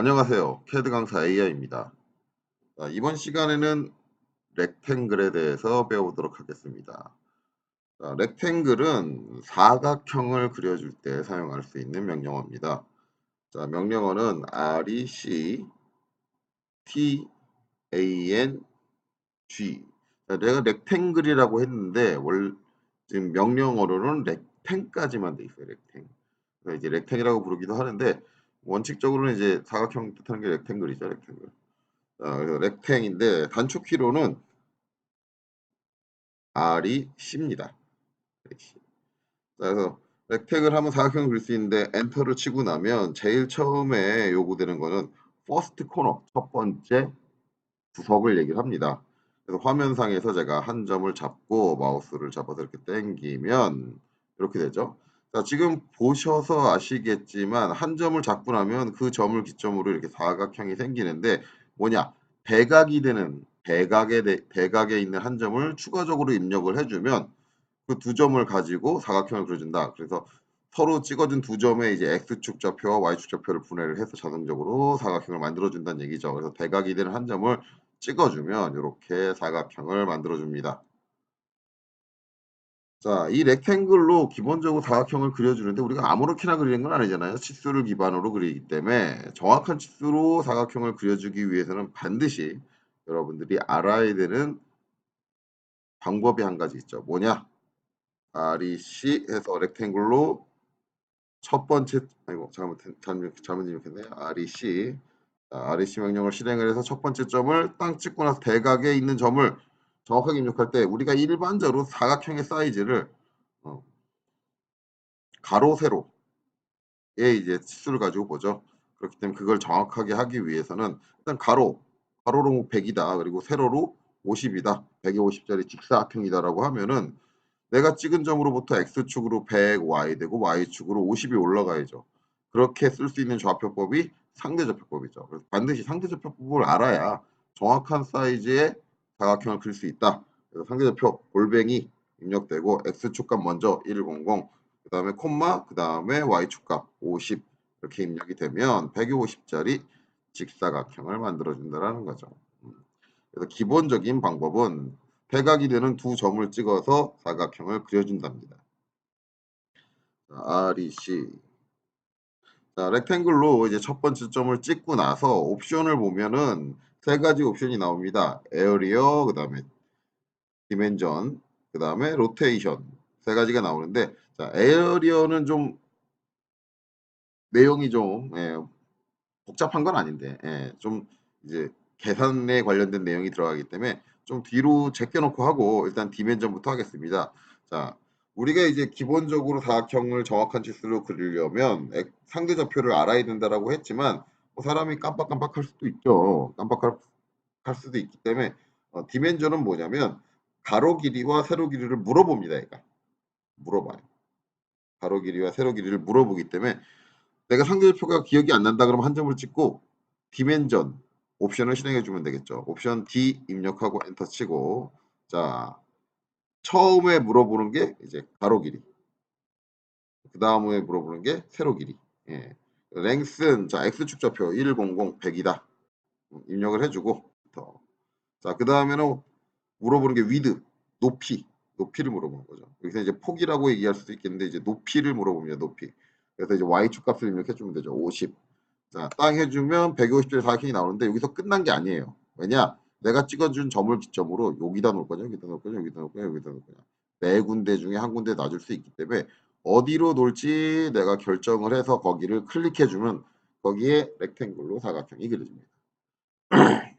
안녕하세요. 캐드 강사 AI입니다. 자, 이번 시간에는 렉탱글에 대해서 배워보도록 하겠습니다. 자, 렉탱글은 사각형을 그려줄 때 사용할 수 있는 명령어입니다. 자, 명령어는 REC T A N G. 자, 내가 렉탱글이라고 했는데 월 지금 명령어로는 렉탱까지만 돼 있어요. 렉탱. 이제 렉탱이라고 부르기도 하는데 원칙적으로는 이제 사각형 뜻하는 게 렉탱글이죠, 렉탱글. 자, 그래서 렉탱인데 단축 키로는 R이 C입니다. 그래서 렉탱을 하면 사각형을 그릴 수 있는데 엔터를 치고 나면 제일 처음에 요구되는 거는 퍼스트 코너, 첫 번째 구석을 얘기를 합니다. 그래서 화면상에서 제가 한 점을 잡고 마우스를 잡아서 이렇게 당기면 이렇게 되죠. 자, 지금 보셔서 아시겠지만 한 점을 나면 그 점을 기점으로 이렇게 사각형이 생기는데 뭐냐? 대각이 되는 대각에 대, 대각에 있는 한 점을 추가적으로 입력을 해주면 그 두 점을 가지고 사각형을 그려준다. 그래서 서로 찍어준 두 점의 이제 x축 좌표와 y축 좌표를 분해를 해서 자동적으로 사각형을 만들어준다는 얘기죠. 그래서 대각이 되는 한 점을 찍어주면 이렇게 사각형을 만들어줍니다. 자, 이 렉탱글로 기본적으로 사각형을 그려주는데 우리가 아무렇게나 그리는 건 아니잖아요. 치수를 기반으로 그리기 때문에 정확한 치수로 사각형을 그려주기 위해서는 반드시 여러분들이 알아야 되는 방법이 한 가지 있죠. 뭐냐? REC 해서 렉탱글로 첫 번째 아이고 잘못 잘못 잘못 입력했네요. REC 자, REC 명령을 실행을 해서 첫 번째 점을 땅 찍고 나서 대각에 있는 점을 정확하게 입력할 때 우리가 일반적으로 사각형의 사이즈를 어, 가로 세로의 이제 치수를 가지고 보죠. 그렇기 때문에 그걸 정확하게 하기 위해서는 일단 가로 가로로 100이다. 그리고 세로로 50이다. 100에 50짜리 직사각형이다라고 하면은 내가 찍은 점으로부터 x축으로 100 y 되고 y축으로 50이 올라가야죠. 그렇게 쓸 수 있는 좌표법이 상대좌표법이죠. 그래서 반드시 상대좌표법을 알아야 정확한 사이즈의 사각형을 그릴 수 있다. 그래서 상대좌표 골뱅이 입력되고 x축값 먼저 100, 그 다음에 콤마, 그 다음에 y축값 50 이렇게 입력이 되면 150짜리 직사각형을 만들어준다는 거죠. 음. 그래서 기본적인 방법은 대각이 되는 두 점을 찍어서 사각형을 그려준답니다. 자, REC 자, 렉탱글로 이제 첫 번째 점을 찍고 나서 옵션을 보면은 세 가지 옵션이 나옵니다. 에어리어, 그 다음에 디멘전, 그 다음에 로테이션 세 가지가 나오는데 자, 에어리어는 좀 내용이 좀 예, 복잡한 건 아닌데 예, 좀 이제 계산에 관련된 내용이 들어가기 때문에 좀 뒤로 제껴놓고 하고 일단 디멘전부터 하겠습니다. 자, 우리가 이제 기본적으로 사각형을 정확한 치수로 그리려면 상대 좌표를 알아야 된다라고 했지만 뭐 사람이 깜빡깜빡할 수도 있죠. 깜빡할 수도 있기 때문에 어, 디멘전은 뭐냐면 가로 길이와 세로 길이를 물어봅니다. 얘가 물어봐요. 가로 길이와 세로 길이를 물어보기 때문에 내가 상대 좌표가 기억이 안 난다 그러면 한 점을 찍고 디멘전 옵션을 실행해 주면 되겠죠. 옵션 D 입력하고 엔터 치고 자 처음에 물어보는 게 이제 가로 길이 그 다음에 물어보는 게 세로 길이 예. 랭슨 자 x축 좌표 100 100이다 입력을 해주고 자그 다음에는 물어보는 게 위드 높이 높이를 물어보는 거죠. 여기서 이제 폭이라고 얘기할 수도 있겠는데 이제 높이를 물어봅니다. 높이. 그래서 이제 y축 값을 입력해 주면 되죠. 50. 자, 땅 해주면 150짜리 사각형이 나오는데 여기서 끝난 게 아니에요. 왜냐? 내가 찍어준 점을 기점으로 여기다 놓을 거냐, 여기다 놓을 거냐, 여기다 놓을 거냐, 여기다 놓을 거냐. 네 군데 중에 한 군데 놔줄 수 있기 때문에 어디로 놓을지 내가 결정을 해서 거기를 클릭해주면 거기에 렉탱글로 사각형이 그려집니다.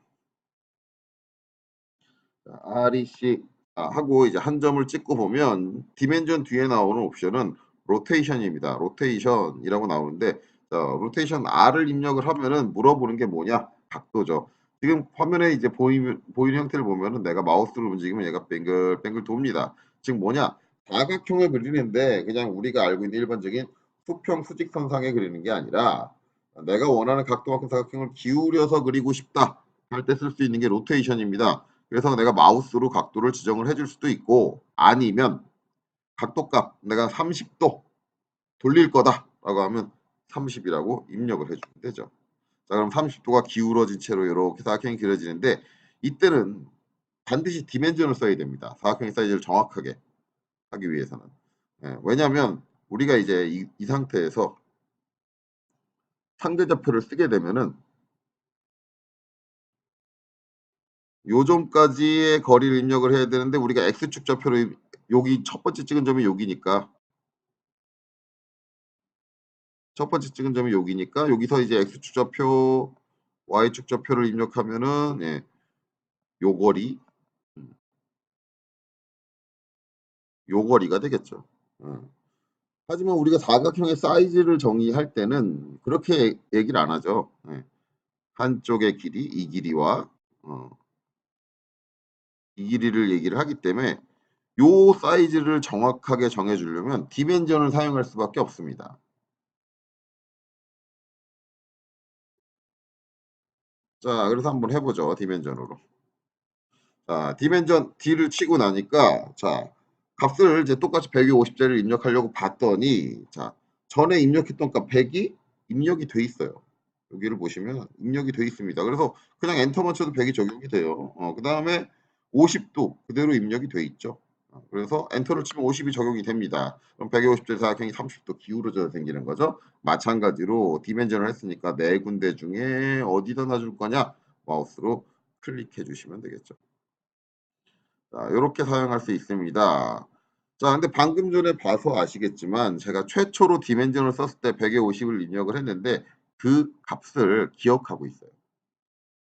자, REC 아, 하고 이제 한 점을 찍고 보면 디멘전 뒤에 나오는 옵션은 로테이션입니다. 로테이션이라고 나오는데 자, 로테이션 R을 입력을 하면은 물어보는 게 뭐냐? 각도죠. 지금 화면에 이제 보이는, 보이는 형태를 보면은 내가 마우스를 움직이면 얘가 뱅글뱅글 돕니다. 지금 뭐냐? 사각형을 그리는데 그냥 우리가 알고 있는 일반적인 수평 수직선상에 그리는 게 아니라 내가 원하는 각도만큼 사각형을 기울여서 그리고 싶다 할 때 쓸 수 있는 게 로테이션입니다. 그래서 내가 마우스로 각도를 지정을 해줄 수도 있고 아니면 각도값 내가 30도 돌릴 거다 라고 하면 30이라고 입력을 해주면 되죠. 자 그럼 30도가 기울어진 채로 이렇게 사각형이 그려지는데 이때는 반드시 디멘전을 써야 됩니다. 사각형의 사이즈를 정확하게 하기 위해서는. 예, 왜냐하면 우리가 이제 이, 이 상태에서 상대좌표를 쓰게 되면은 요점까지의 거리를 입력을 해야 되는데 우리가 x축 좌표를 여기 첫 번째 찍은 점이 여기니까 첫 번째 찍은 점이 여기니까 여기서 이제 x축 좌표, y축 좌표를 입력하면은 예, 요 거리 요 거리가 되겠죠. 음. 하지만 우리가 사각형의 사이즈를 정의할 때는 그렇게 얘기를 안 하죠. 예. 한쪽의 길이 이 길이와 어, 이 길이를 얘기를 하기 때문에 요 사이즈를 정확하게 정해주려면 디멘전을 사용할 수밖에 없습니다. 자, 그래서 한번 해보죠. 디멘전으로. 자, 디멘전 D를 치고 나니까 자, 값을 이제 똑같이 150짜리를 입력하려고 봤더니 자, 전에 입력했던 값 100이 입력이 돼 있어요. 여기를 보시면 입력이 돼 있습니다. 그래서 그냥 엔터만 쳐도 100이 적용이 돼요. 어, 그 다음에 50도 그대로 입력이 돼 있죠. 어, 그래서 엔터를 치면 50이 적용이 됩니다. 그럼 150제 사각형이 30도 기울어져 생기는 거죠. 마찬가지로 디멘전을 했으니까 네 군데 중에 어디다 놔줄 거냐 마우스로 클릭해 주시면 되겠죠. 자, 이렇게 사용할 수 있습니다. 자, 근데 방금 전에 봐서 아시겠지만 제가 최초로 디멘전을 썼을 때 100에 50을 입력을 했는데 그 값을 기억하고 있어요.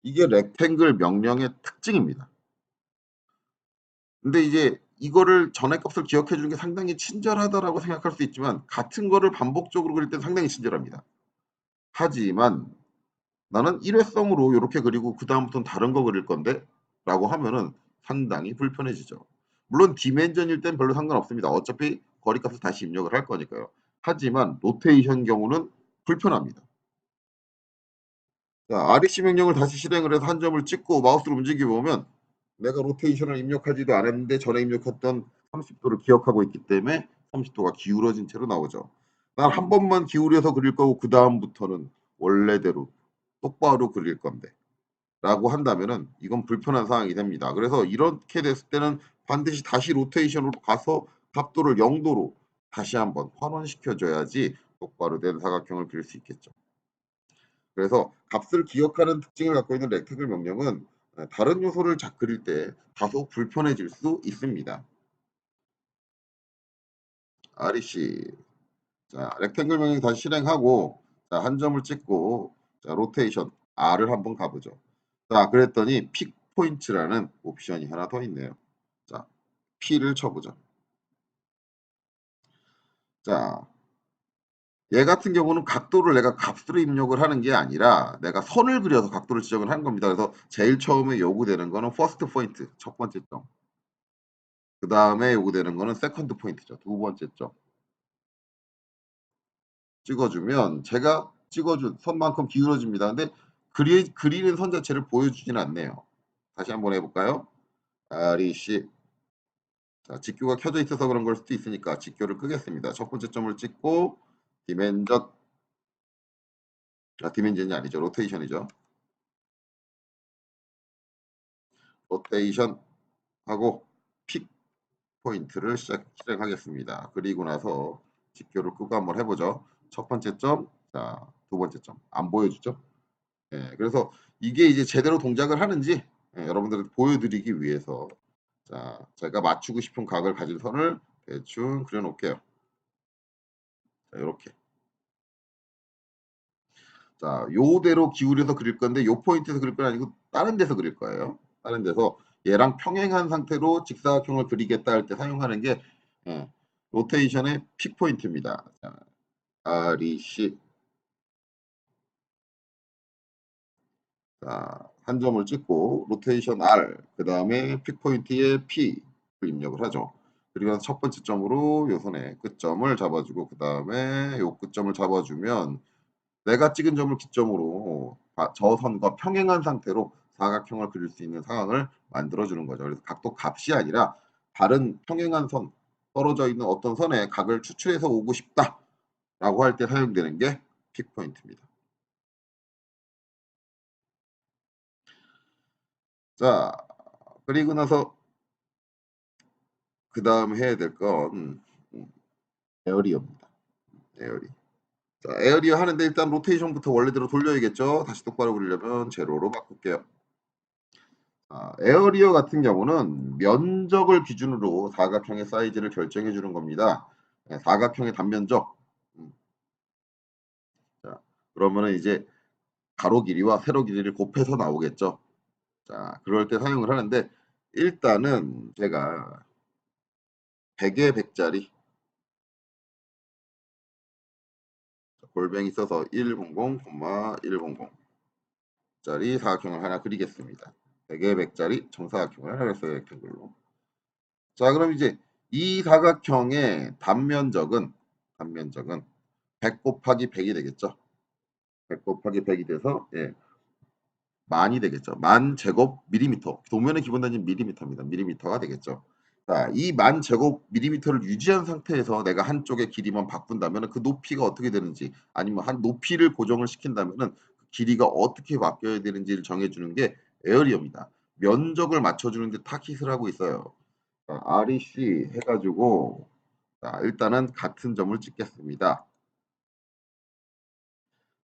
이게 렉탱글 명령의 특징입니다. 근데 이제 이거를 전의 값을 기억해 주는 게 상당히 친절하다라고 생각할 수 있지만 같은 거를 반복적으로 그릴 때 상당히 친절합니다. 하지만 나는 일회성으로 이렇게 그리고 그 다음부터는 다른 거 그릴 건데 라고 하면은 상당히 불편해지죠. 물론 디멘전일 땐 별로 상관없습니다. 어차피 거리값을 다시 입력을 할 거니까요. 하지만 로테이션 경우는 불편합니다. 자, REC 명령을 다시 실행을 해서 한 점을 찍고 마우스로 움직여 보면 내가 로테이션을 입력하지도 않았는데 전에 입력했던 30도를 기억하고 있기 때문에 30도가 기울어진 채로 나오죠. 난 한 번만 기울여서 그릴 거고 그 다음부터는 원래대로 똑바로 그릴 건데 라고 한다면은 이건 불편한 상황이 됩니다. 그래서 이렇게 됐을 때는 반드시 다시 로테이션으로 가서 각도를 0도로 다시 한번 환원시켜 줘야지 똑바로 된 사각형을 그릴 수 있겠죠. 그래서 값을 기억하는 특징을 갖고 있는 렉탱글 명령은 다른 요소를 자 그릴 때 다소 불편해질 수 있습니다. REC 자 렉탱글 명령 다시 실행하고 자, 한 점을 찍고 자, 로테이션 R을 한번 가보죠. 자 그랬더니 픽 포인트라는 옵션이 하나 더 있네요. 자 P를 쳐보죠. 자, 얘 같은 경우는 각도를 내가 값으로 입력을 하는 게 아니라 내가 선을 그려서 각도를 지정을 하는 겁니다. 그래서 제일 처음에 요구되는 거는 퍼스트 포인트, 첫 번째 점. 그 다음에 요구되는 거는 세컨드 포인트죠. 두 번째 점. 찍어주면 제가 찍어준 선만큼 기울어집니다. 근데 그리, 그리는 선 자체를 보여주진 않네요. 다시 한번 해볼까요? REC 자, 직교가 켜져 있어서 그런 걸 수도 있으니까 직교를 끄겠습니다. 첫 번째 점을 찍고 디멘전 아, 디멘전이 아니죠. 로테이션이죠. 로테이션 하고 픽 포인트를 시작, 실행하겠습니다. 그리고 나서 직교를 끄고 한번 해보죠. 첫 번째 점, 자, 두 번째 점. 안 보여주죠? 예, 그래서 이게 이제 제대로 동작을 하는지 예, 여러분들한테 보여드리기 위해서 자, 제가 맞추고 싶은 각을 가진 선을 대충 그려놓을게요. 자, 이렇게. 자, 요대로 기울여서 그릴 건데 요 포인트에서 그릴 건 아니고 다른 데서 그릴 거예요. 다른 데서 얘랑 평행한 상태로 직사각형을 그리겠다 할 때 사용하는 게 예, 로테이션의 픽 포인트입니다. 자, REC 자, 한 점을 찍고 로테이션 R 그 다음에 픽 포인트에 P를 입력을 하죠. 그리고 첫 번째 점으로 요 선의 끝점을 잡아주고 그 다음에 요 끝점을 잡아주면 내가 찍은 점을 기점으로 저 선과 평행한 상태로 사각형을 그릴 수 있는 상황을 만들어주는 거죠. 그래서 각도 값이 아니라 다른 평행한 선 떨어져 있는 어떤 선에 각을 추출해서 오고 싶다 라고 할 때 사용되는 게 픽 포인트입니다. 자, 그리고 나서 그 다음 해야 될 건 에어리어입니다. 에어리. 자, 에어리어 하는데 일단 로테이션부터 원래대로 돌려야겠죠. 다시 똑바로 그리려면 제로로 바꿀게요. 아, 에어리어 같은 경우는 면적을 기준으로 사각형의 사이즈를 결정해 주는 겁니다. 네, 사각형의 단면적. 음. 자, 그러면은 이제 가로 길이와 세로 길이를 곱해서 나오겠죠. 자, 그럴 때 사용을 하는데 일단은 제가 100에 100짜리 골뱅이 써서 100, 100 짜리 사각형을 하나 그리겠습니다. 100에 100짜리 정사각형을 하나 했어요. 렉탱글로. 자, 그럼 이제 이 사각형의 단면적은 단면적은 100 곱하기 100이 되겠죠. 100 곱하기 100이 돼서 예. 만이 되겠죠. 만 제곱 밀리미터. 도면의 기본 단위 밀리미터입니다. 밀리미터가 되겠죠. 자, 이 만 제곱 밀리미터를 유지한 상태에서 내가 한쪽의 길이만 바꾼다면 그 높이가 어떻게 되는지 아니면 한 높이를 고정을 시킨다면 그 길이가 어떻게 바뀌어야 되는지를 정해주는 게 에어리어입니다. 면적을 맞춰주는데 타깃을 하고 있어요. 자, REC 해가지고 자, 일단은 같은 점을 찍겠습니다.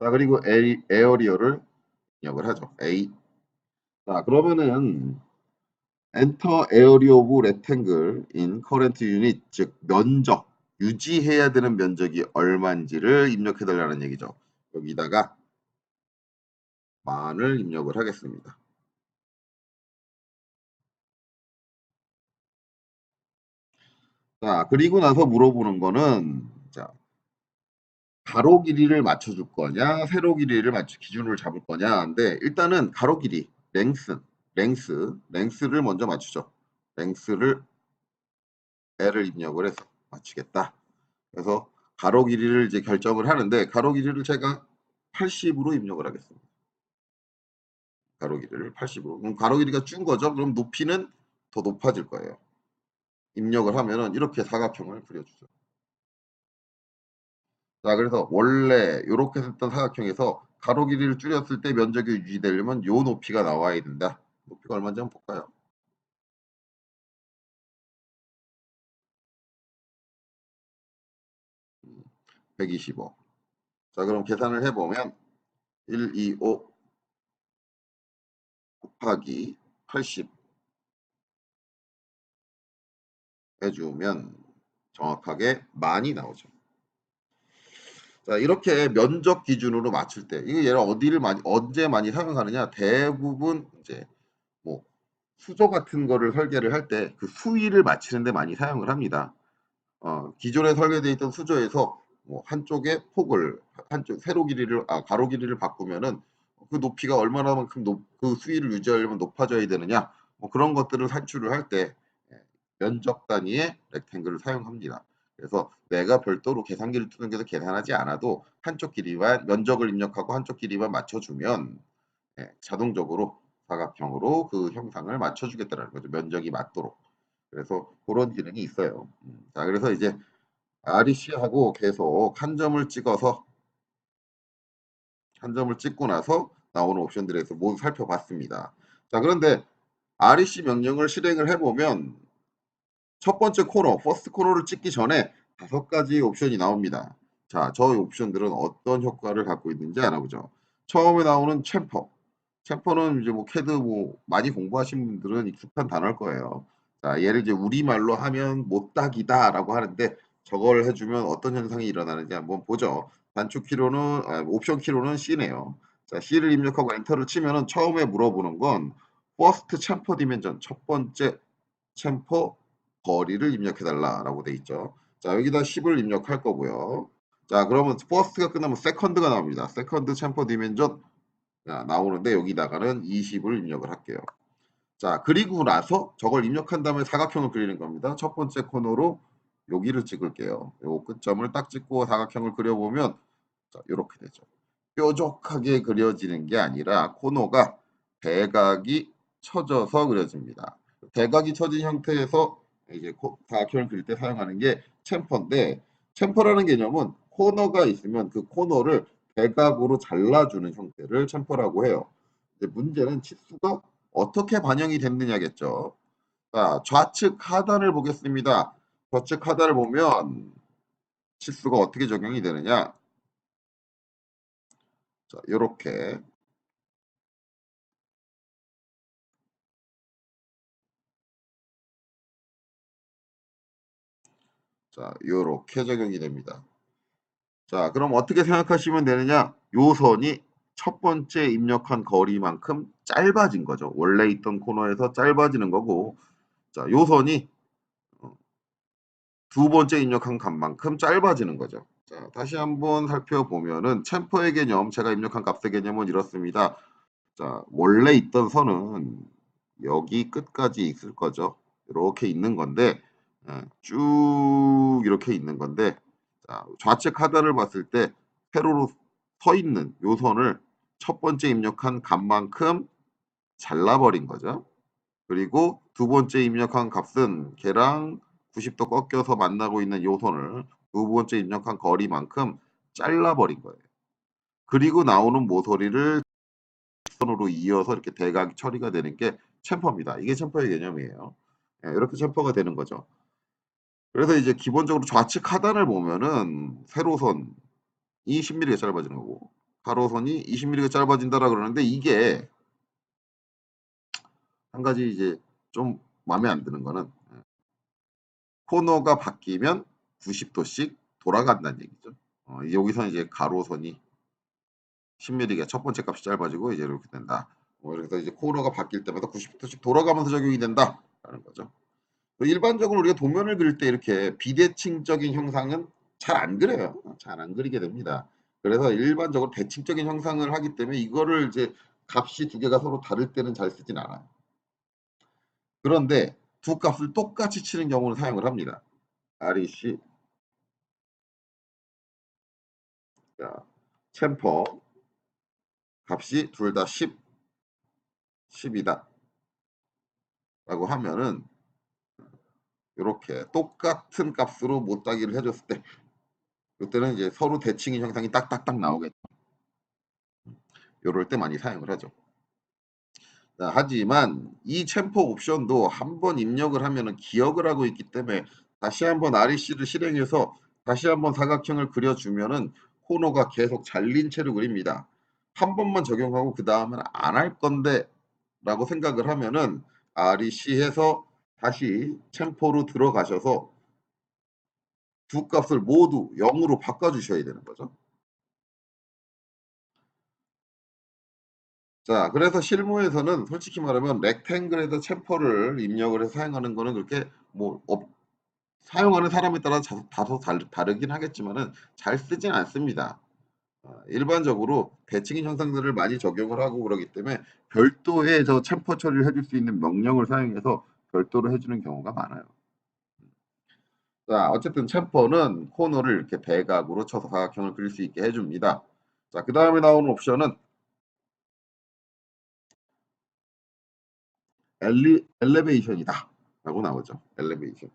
자, 그리고 에, 에어리어를 입력을 하죠. A. 자, 그러면은 enter area of rectangle in current unit 즉 면적 유지해야 되는 면적이 얼마인지를 입력해 달라는 얘기죠. 여기다가 만을 입력을 하겠습니다. 자, 그리고 나서 물어보는 거는 자, 가로 길이를 맞춰줄 거냐, 세로 길이를 맞춰 기준을 잡을 거냐인데 일단은 가로 길이, 랭스, 랭스, 랭스를 먼저 맞추죠. 랭스를 L을 입력을 해서 맞추겠다. 그래서 가로 길이를 이제 결정을 하는데 가로 길이를 제가 80으로 입력을 하겠습니다. 가로 길이를 80으로. 그럼 가로 길이가 준 거죠. 그럼 높이는 더 높아질 거예요. 입력을 하면은 이렇게 사각형을 그려주죠. 자, 그래서 원래 이렇게 했던 사각형에서 가로 길이를 줄였을 때 면적이 유지되려면 요 높이가 나와야 된다. 높이가 얼마인지 한번 볼까요? 음, 125. 자, 그럼 계산을 해보면 125 곱하기 80 해주면 정확하게 만이 나오죠. 자, 이렇게 면적 기준으로 맞출 때, 이거 얘를 어디를 많이, 언제 많이 사용하느냐? 대부분 이제 뭐 수조 같은 거를 설계를 할 때 그 수위를 맞추는데 많이 사용을 합니다. 어, 기존에 설계되어 있던 수조에서 뭐 한쪽의 폭을 한쪽 세로 길이를 아 가로 길이를 바꾸면은 그 높이가 얼마나만큼 높, 그 수위를 유지하려면 높아져야 되느냐 뭐 그런 것들을 산출을 할 때 면적 단위의 렉탱글을 사용합니다. 그래서 내가 별도로 계산기를 투명해서 계산하지 않아도 한쪽 길이만 면적을 입력하고 한쪽 길이만 맞춰주면 예, 자동적으로 사각형으로 그 형상을 맞춰주겠다는 거죠. 면적이 맞도록. 그래서 그런 기능이 있어요. 음, 자, 그래서 이제 REC하고 계속 한 점을 찍어서 한 점을 찍고 나서 나오는 옵션들에서 모두 살펴봤습니다. 자, 그런데 REC 명령을 실행을 해보면 첫 번째 코너, 퍼스트 코너를 찍기 전에 다섯 가지 옵션이 나옵니다. 자, 저 옵션들은 어떤 효과를 갖고 있는지 알아보죠. 처음에 나오는 챔퍼. 챔퍼는 이제 뭐 캐드 뭐 많이 공부하신 분들은 익숙한 단어일 거예요. 자, 얘를 이제 우리말로 하면 못딱이다라고 하는데 저걸 해주면 어떤 현상이 일어나는지 한번 보죠. 단축 키로는 아, 옵션 키로는 C네요. 자, C를 입력하고 엔터를 치면은 처음에 물어보는 건 퍼스트 챔퍼 디멘전 첫 번째 챔퍼 거리를 입력해달라라고 돼 있죠. 자, 여기다 10을 입력할 거고요. 자, 그러면 퍼스트가 끝나면 세컨드가 나옵니다. 세컨드 챔퍼 디멘전 자, 나오는데 여기다가는 20을 입력을 할게요. 자, 그리고 나서 저걸 입력한 다음에 사각형을 그리는 겁니다. 첫 번째 코너로 여기를 찍을게요. 요 끝점을 딱 찍고 사각형을 그려보면 자, 이렇게 되죠. 뾰족하게 그려지는 게 아니라 코너가 대각이 쳐져서 그려집니다. 대각이 쳐진 형태에서 이제 코, 사각형을 그릴 때 사용하는 게 챔퍼인데 챔퍼라는 개념은 코너가 있으면 그 코너를 대각으로 잘라주는 형태를 챔퍼라고 해요. 문제는 치수가 어떻게 반영이 됐느냐겠죠. 자, 좌측 하단을 보겠습니다. 좌측 하단을 보면 치수가 어떻게 적용이 되느냐. 자, 요렇게 자, 요렇게 적용이 됩니다. 자, 그럼 어떻게 생각하시면 되느냐? 요 선이 첫 번째 입력한 거리만큼 짧아진 거죠. 원래 있던 코너에서 짧아지는 거고, 자, 요 선이 어, 두 번째 입력한 값만큼 짧아지는 거죠. 자, 다시 한번 살펴보면은 챔퍼의 개념, 제가 입력한 값의 개념은 이렇습니다. 자, 원래 있던 선은 여기 끝까지 있을 거죠. 이렇게 있는 건데, 예, 쭉 이렇게 있는 건데, 자, 좌측 하단을 봤을 때 세로로 서 있는 요 선을 첫 번째 입력한 값만큼 잘라버린 거죠. 그리고 두 번째 입력한 값은 걔랑 90도 꺾여서 만나고 있는 요 선을 두 번째 입력한 거리만큼 잘라버린 거예요. 그리고 나오는 모서리를 선으로 이어서 이렇게 대각이 처리가 되는 게 챔퍼입니다. 이게 챔퍼의 개념이에요. 예, 이렇게 챔퍼가 되는 거죠. 그래서 이제 기본적으로 좌측 하단을 보면은 세로선이 10mm가 짧아지는 거고 가로선이 20mm가 짧아진다라 그러는데 이게 한 가지 이제 좀 마음에 안 드는 거는 예, 코너가 바뀌면 90도씩 돌아간다는 얘기죠. 어, 여기서 이제 가로선이 10mm가 첫 번째 값이 짧아지고 이제 이렇게 된다. 뭐 그래서 이제 코너가 바뀔 때마다 90도씩 돌아가면서 적용이 된다라는 거죠. 일반적으로 우리가 도면을 그릴 때 이렇게 비대칭적인 형상은 잘 안 그려요. 잘 안 그리게 됩니다. 그래서 일반적으로 대칭적인 형상을 하기 때문에 이거를 이제 값이 두 개가 서로 다를 때는 잘 쓰진 않아요. 그런데 두 값을 똑같이 치는 경우는 사용을 합니다. REC 자, 챔퍼 값이 둘 다 10, 10이다. 라고 하면은 이렇게 똑같은 값으로 못따기를 해줬을 때 이때는 이제 서로 대칭인 형상이 딱딱딱 나오겠죠. 이럴 때 많이 사용을 하죠. 자, 하지만 이 챔퍼 옵션도 한번 입력을 하면은 기억을 하고 있기 때문에 다시 한번 REC를 실행해서 다시 한번 사각형을 그려주면은 코너가 계속 잘린 채로 그립니다. 한 번만 적용하고 그 다음은 안 할 건데 라고 생각을 하면은 REC 해서 다시 챔퍼로 들어가셔서 두 값을 모두 0으로 바꿔주셔야 되는 거죠. 자, 그래서 실무에서는 솔직히 말하면 렉탱글에서 챔퍼를 입력을 해서 사용하는 거는 그렇게 뭐 업, 사용하는 사람에 따라 다소 다르 긴 하겠지만은 잘 쓰진 않습니다. 어, 일반적으로 대칭인 형상들을 많이 적용을 하고 그러기 때문에 별도의 저 챔퍼 처리를 해줄 수 있는 명령을 사용해서 별도로 해주는 경우가 많아요. 자, 어쨌든 챔퍼는 코너를 이렇게 대각으로 쳐서 사각형을 그릴 수 있게 해줍니다. 자, 그 다음에 나오는 옵션은 엘리, 엘리베이션이다. 라고 나오죠. 엘리베이션.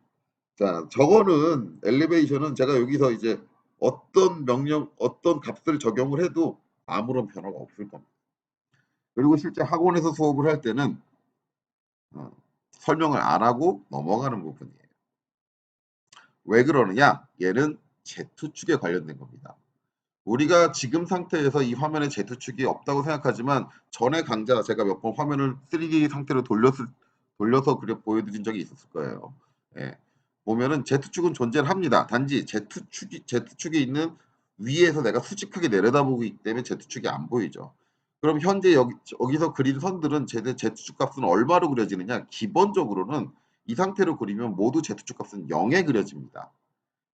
자, 저거는 엘리베이션은 제가 여기서 이제 어떤 명령, 어떤 값을 적용을 해도 아무런 변화가 없을 겁니다. 그리고 실제 학원에서 수업을 할 때는 어, 설명을 안 하고 넘어가는 부분이에요. 왜 그러느냐? 얘는 Z축에 관련된 겁니다. 우리가 지금 상태에서 이 화면에 Z축이 없다고 생각하지만 전에 강좌 제가 몇 번 화면을 3D 상태로 돌렸을, 돌려서 그려 보여드린 적이 있었을 거예요. 예. 보면은 Z축은 존재를 합니다. 단지 Z축이, Z축에 있는 위에서 내가 수직하게 내려다보고 있기 때문에 Z축이 안 보이죠. 그럼 현재 여기, 여기서 그린 선들은 제대 Z축 값은 얼마로 그려지느냐? 기본적으로는 이 상태로 그리면 모두 Z축 값은 0에 그려집니다.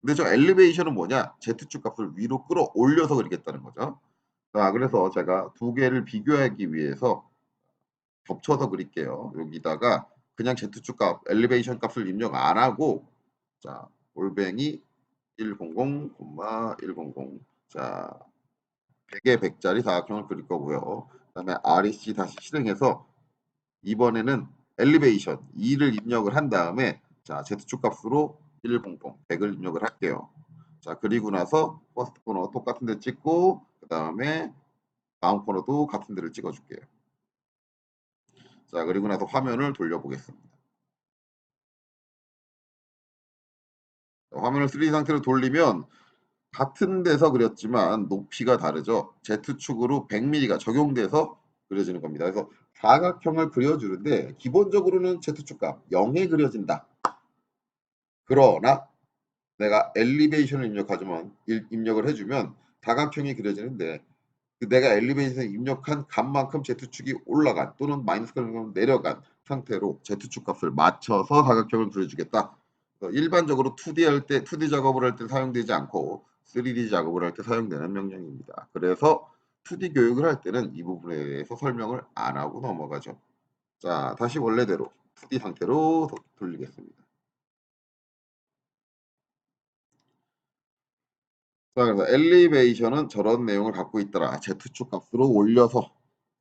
근데 저 엘리베이션은 뭐냐? Z축 값을 위로 끌어올려서 그리겠다는 거죠. 자, 그래서 제가 두 개를 비교하기 위해서 겹쳐서 그릴게요. 여기다가 그냥 Z축 값, 엘리베이션 값을 입력 안 하고 자, 올뱅이 100, 100. 자, 100에 100짜리 사각형을 그릴 거고요. 그 다음에 REC 다시 실행해서 이번에는 엘리베이션 2를 입력을 한 다음에 자 Z축 값으로 100, 100을 입력을 할게요. 자 그리고 나서 퍼스트 코너 똑같은 데 찍고 그 다음에 다음 코너도 같은 데를 찍어줄게요. 자, 그리고 나서 화면을 돌려보겠습니다. 화면을 3D 상태로 돌리면 같은 데서 그렸지만 높이가 다르죠. Z축으로 100mm가 적용돼서 그려지는 겁니다. 그래서 사각형을 그려주는데 기본적으로는 Z축 값 0에 그려진다. 그러나 내가 엘리베이션을 입력하지만 입력을 해주면 사각형이 그려지는데 그 내가 엘리베이션에 입력한 값만큼 Z축이 올라간 또는 마이너스만큼 내려간 상태로 Z축 값을 맞춰서 사각형을 그려주겠다. 일반적으로 2D 할 때, 2D 작업을 할 때 사용되지 않고 3D 작업을 할 때 사용되는 명령입니다. 그래서 2D 교육을 할 때는 이 부분에 대해서 설명을 안 하고 넘어가죠. 자, 다시 원래대로 2D 상태로 돌리겠습니다. 자, 그래서 엘리베이션은 저런 내용을 갖고 있더라. Z축 값으로 올려서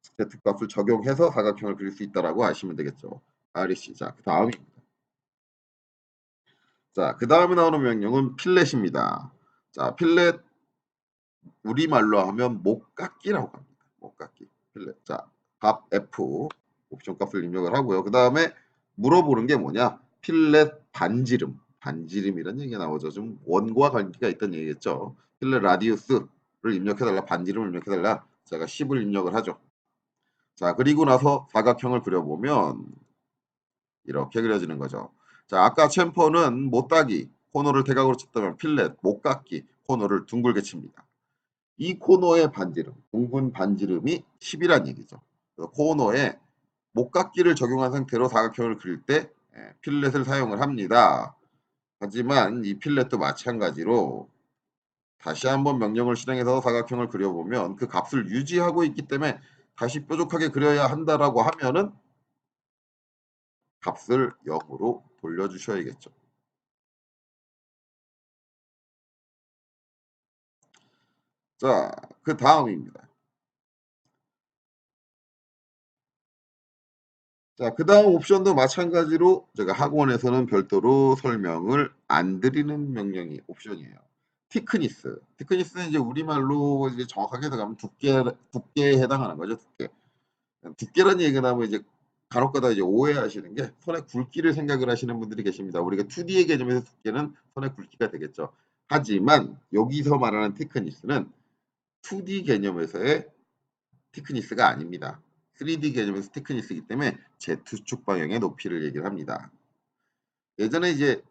Z 값을 적용해서 사각형을 그릴 수 있다라고 아시면 되겠죠. REC. 자, 그 다음입니다. 자, 그 다음에 나오는 명령은 필렛입니다. 자, 필렛 우리말로 하면 목깎기라고 합니다. 목깎기. 필렛. 자, 값 F 옵션 값을 입력을 하고요. 그 다음에 물어보는 게 뭐냐? 필렛 반지름. 반지름이라는 얘기가 나오죠. 좀 원과 관계가 있던 얘기겠죠. 필렛 라디우스를 입력해달라. 반지름을 입력해달라. 제가 10을 입력을 하죠. 자, 그리고 나서 사각형을 그려보면 이렇게 그려지는 거죠. 자, 아까 챔퍼는 못따기 코너를 대각으로 쳤다면 필렛, 못깎기 코너를 둥글게 칩니다. 이 코너의 반지름, 둥근 반지름이 10이란 얘기죠. 코너에 못깎기를 적용한 상태로 사각형을 그릴 때 예, 필렛을 사용을 합니다. 하지만 이 필렛도 마찬가지로 다시 한번 명령을 실행해서 사각형을 그려보면 그 값을 유지하고 있기 때문에 다시 뾰족하게 그려야 한다라고 하면은 값을 0으로 돌려주셔야겠죠. 자, 그 다음입니다. 자, 그 다음 옵션도 마찬가지로 제가 학원에서는 별도로 설명을 안 드리는 명령이 옵션이에요. 티크니스. 티크니스는 이제 우리말로 이제 정확하게 해석하면 두께, 두께에 해당하는 거죠, 두께. 두께라는 얘기가 나면 이제 간혹 가다 이제 오해하시는 게 손의 굵기를 생각을 하시는 분들이 계십니다. 우리가 2D의 개념에서 두께는 손의 굵기가 되겠죠. 하지만 여기서 말하는 티크니스는 2D 개념에서의 티크니스가 아닙니다. 3D 개념에서 티크니스이기 때문에 Z축 방향의 높이를 얘기를 합니다. 예전에 이제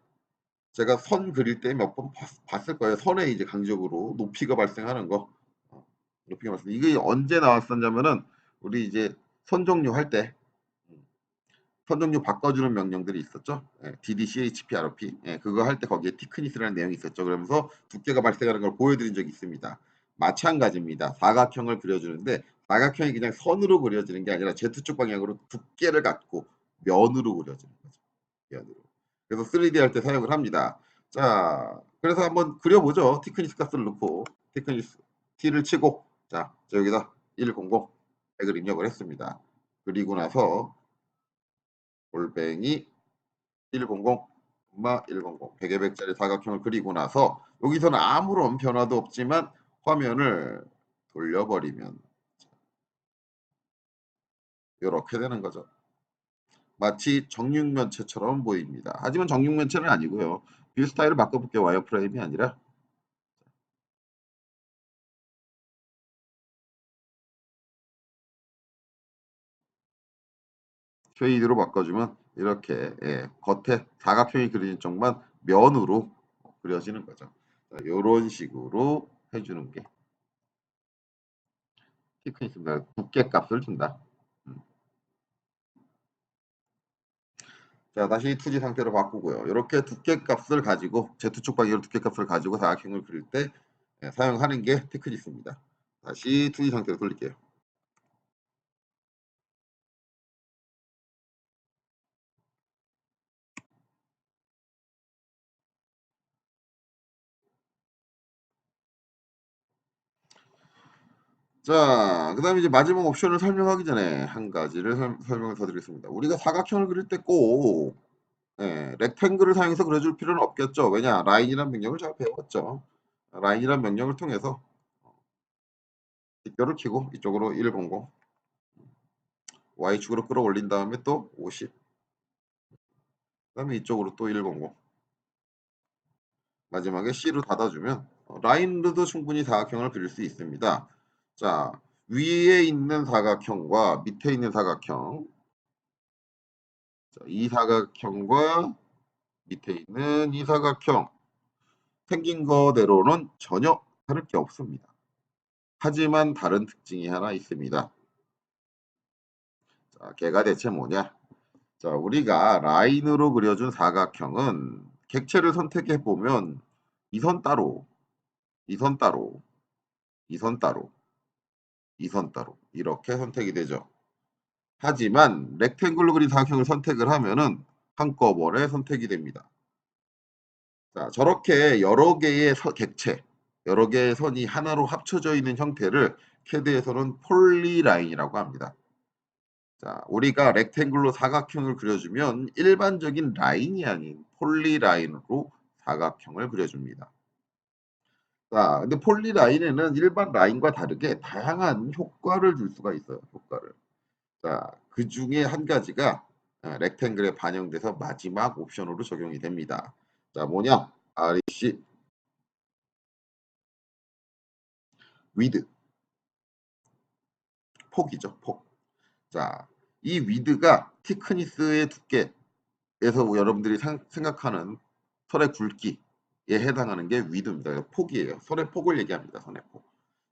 제가 선 그릴 때 몇 번 봤을 거예요. 선에 이제 강적으로 높이가 발생하는 거. 어, 높이가 발생. 이게 언제 나왔었냐면은 우리 이제 선 종류 할 때 선 종류 바꿔주는 명령들이 있었죠. 예, DDCHPRP 예, 그거 할 때 거기에 티크니스라는 내용이 있었죠. 그러면서 두께가 발생하는 걸 보여드린 적이 있습니다. 마찬가지입니다. 사각형을 그려주는데 사각형이 그냥 선으로 그려지는 게 아니라 Z축 방향으로 두께를 갖고 면으로 그려지는 거죠. 면으로. 그래서 3D 할 때 사용을 합니다. 자, 그래서 한번 그려보죠. 티크니스 값을 넣고 티크니스 T를 치고 자, 여기다 100 100을 입력을 했습니다. 그리고 나서 골뱅이 100, 엄마 100, 100에 100짜리 사각형을 그리고 나서 여기서는 아무런 변화도 없지만 화면을 돌려버리면 이렇게 되는 거죠. 마치 정육면체처럼 보입니다. 하지만 정육면체는 아니고요. 뷰 스타일을 바꿔볼게요. 와이어프레임이 아니라 쉐이드로 바꿔주면 이렇게 예, 겉에 사각형이 그려진 쪽만 면으로 그려지는 거죠. 이런 식으로 해주는 게 티크니스입니다. 두께 값을 준다. 음. 자 다시 2D 상태로 바꾸고요. 이렇게 두께 값을 가지고 Z축 방향으로 두께 값을 가지고 사각형을 그릴 때 예, 사용하는 게 티크니스입니다. 다시 2D 상태로 돌릴게요. 자, 그 다음에 이제 마지막 옵션을 설명하기 전에 한 가지를 설, 설명을 더 드리겠습니다. 우리가 사각형을 그릴 때 꼭, 예, 렉탱글을 사용해서 그려줄 필요는 없겠죠. 왜냐, 라인이란 명령을 제가 배웠죠. 라인이란 명령을 통해서 뒷결을 키고 이쪽으로 100. Y축으로 끌어올린 다음에 또 50. 그 다음에 이쪽으로 또 100. 마지막에 C로 닫아주면 어, 라인으로도 충분히 사각형을 그릴 수 있습니다. 자, 위에 있는 사각형과 밑에 있는 사각형 자, 이 사각형과 밑에 있는 이 사각형 생긴 거대로는 전혀 다를 게 없습니다. 하지만 다른 특징이 하나 있습니다. 자, 걔가 대체 뭐냐? 자, 우리가 라인으로 그려준 사각형은 객체를 선택해 보면 이 선 따로, 이 선 따로, 이 선 따로, 이 선 따로 이렇게 선택이 되죠. 하지만 렉탱글로 그린 사각형을 선택을 하면은 한꺼번에 선택이 됩니다. 자, 저렇게 여러 개의 서- 객체, 여러 개의 선이 하나로 합쳐져 있는 형태를 캐드에서는 폴리라인이라고 합니다. 자, 우리가 렉탱글로 사각형을 그려주면 일반적인 라인이 아닌 폴리라인으로 사각형을 그려줍니다. 자, 근데 폴리 라인에는 일반 라인과 다르게 다양한 효과를 줄 수가 있어요. 효과를. 자, 그 중에 한 가지가 아, 렉탱글에 반영돼서 마지막 옵션으로 적용이 됩니다. 자, 뭐냐? REC 위드 폭이죠, 폭. 자, 이 위드가 티크니스의 두께에서 여러분들이 상- 생각하는 선의 굵기 에 해당하는 게 위드입니다. 폭이에요. 선의 폭을 얘기합니다. 선의 폭.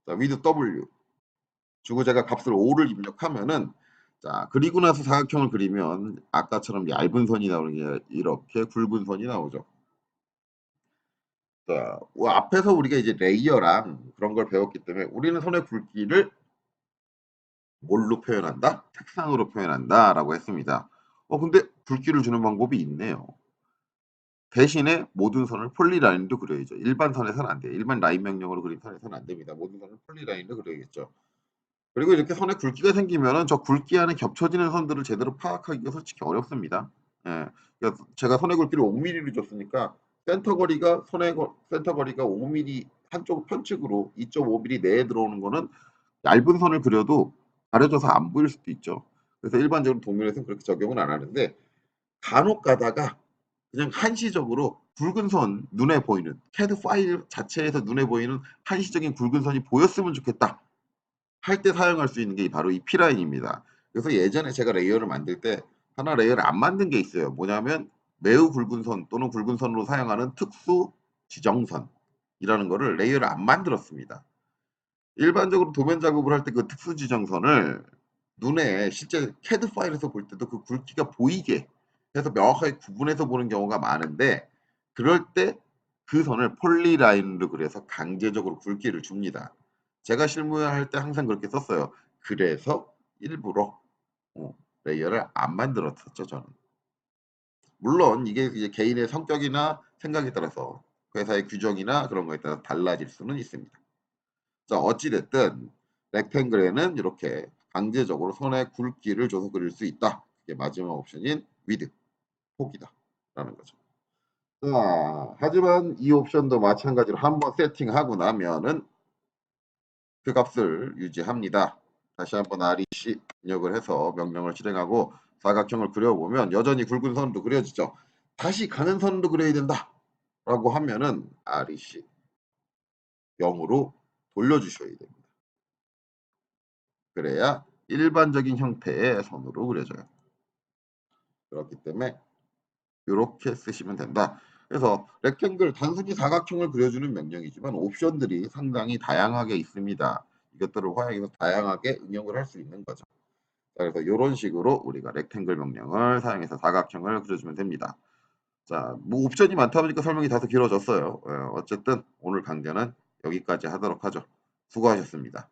자, 위드 W. 주고 제가 값을 5를 입력하면은 자, 그리고 나서 사각형을 그리면 아까처럼 얇은 선이 나오는 게 이렇게 굵은 선이 나오죠. 자, 어, 앞에서 우리가 이제 레이어랑 그런 걸 배웠기 때문에 우리는 선의 굵기를 뭘로 표현한다? 색상으로 표현한다 라고 했습니다. 어 근데 굵기를 주는 방법이 있네요. 대신에 모든 선을 폴리라인도 그려야죠. 일반 선에서는 안 돼요. 일반 라인 명령으로 그린 선에서는 안 됩니다. 모든 선을 폴리라인도 그려야겠죠. 그리고 이렇게 선에 굵기가 생기면은 저 굵기 안에 겹쳐지는 선들을 제대로 파악하기가 솔직히 어렵습니다. 예. 그래서 제가 선의 굵기를 5mm로 줬으니까 센터 거리가 선의 거, 센터 거리가 5mm 한쪽 편측으로 2.5mm 내에 들어오는 거는 얇은 선을 그려도 가려져서 안 보일 수도 있죠. 그래서 일반적으로 도면에서는 그렇게 적용은 안 하는데 간혹 가다가 그냥 한시적으로 굵은 선 눈에 보이는 CAD 파일 자체에서 눈에 보이는 한시적인 굵은 선이 보였으면 좋겠다 할 때 사용할 수 있는 게 바로 이 P라인입니다. 그래서 예전에 제가 레이어를 만들 때 하나 레이어를 안 만든 게 있어요. 뭐냐면 매우 굵은 선 또는 굵은 선으로 사용하는 특수 지정선이라는 거를 레이어를 안 만들었습니다. 일반적으로 도면 작업을 할 때 그 특수 지정선을 눈에 실제 CAD 파일에서 볼 때도 그 굵기가 보이게 해서 명확하게 구분해서 보는 경우가 많은데 그럴 때 그 선을 폴리라인으로 그려서 강제적으로 굵기를 줍니다. 제가 실무에 할때 항상 그렇게 썼어요. 그래서 일부러 어, 레이어를 안 만들었었죠 저는. 물론 이게 개인의 성격이나 생각에 따라서 회사의 규정이나 그런 거에 따라 달라질 수는 있습니다. 자, 어찌됐든 렉탱글에는 이렇게 강제적으로 손의 굵기를 줘서 그릴 수 있다. 이게 마지막 옵션인 위드, 폭이다. 라는 거죠. 자, 하지만 이 옵션도 마찬가지로 한번 세팅하고 나면은 그 값을 유지합니다. 다시 한번 REC 입력을 해서 명령을 실행하고 사각형을 그려보면 여전히 굵은 선도 그려지죠. 다시 가는 선도 그려야 된다. 라고 하면은 REC 0으로 돌려주셔야 됩니다. 그래야 일반적인 형태의 선으로 그려져요. 그렇기 때문에 이렇게 쓰시면 된다. 그래서 렉탱글 단순히 사각형을 그려주는 명령이지만 옵션들이 상당히 다양하게 있습니다. 이것들을 활용해서 다양하게 응용을 할 수 있는 거죠. 자, 그래서 이런 식으로 우리가 렉탱글 명령을 사용해서 사각형을 그려주면 됩니다. 자, 뭐 옵션이 많다 보니까 설명이 다소 길어졌어요. 어, 어쨌든 오늘 강좌는 여기까지 하도록 하죠. 수고하셨습니다.